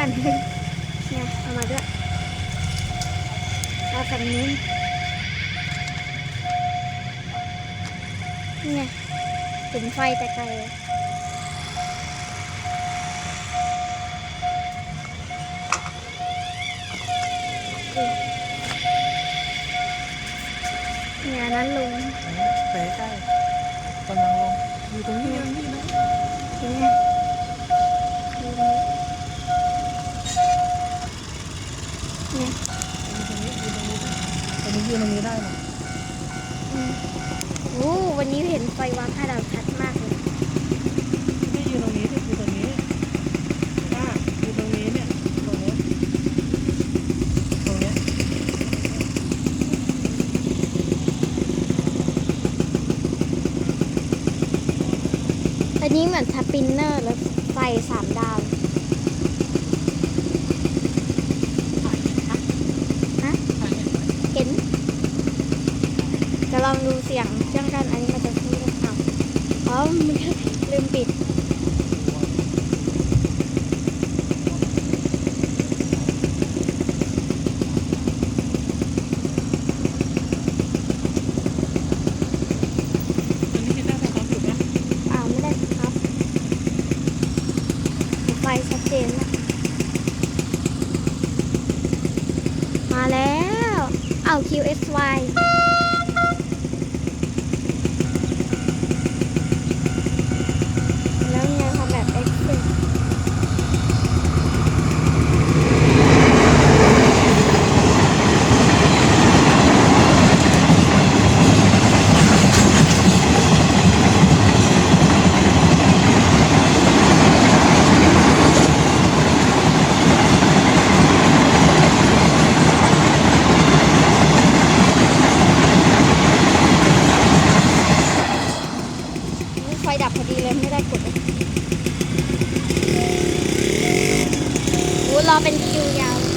อนเนี่ยเอามาด้วยเอาฝั่งนู้นนี่ไงเห็นไฟแต่ไกลเลยเนี่ยอันนั้นลุงเป๋ใกล้กำลังลงอยู่ตรงนี้ยังนี่นะ อยู่ตรงนี้อยู่ตรงนี้ได้ตรงนี้ยืนตรงนี้ได้นะอืมโอ้วันนี้เห็นไฟวางให้เราชัดมากเลยไม่ยืนตรงนี้ที่อยู่ตรงนี้อ่าอยู่ตรงนี้เนี่ยตรงนี้ตรงเนี้ยอันนี้เหมือนสปินเนอร์แล้วไฟสามดาว ถ่ายเห็นปะ ฮะ ถ่ายเห็นไหม เห็น จะลองดูเสียงเครื่องกันอันนี้มันจะพูดหรือเปล่าอ๋อมันลืมปิดตรงนี้ที่ได้แต่เขาอยู่นะอ้าไม่ได้ครับไฟชัดเจนนะมาแล้ว เอา QSY แล้วไงทำแบบ X ไฟดับพอดีเลยไม่ได้กดเลยโอ้รอเป็นคิวยาว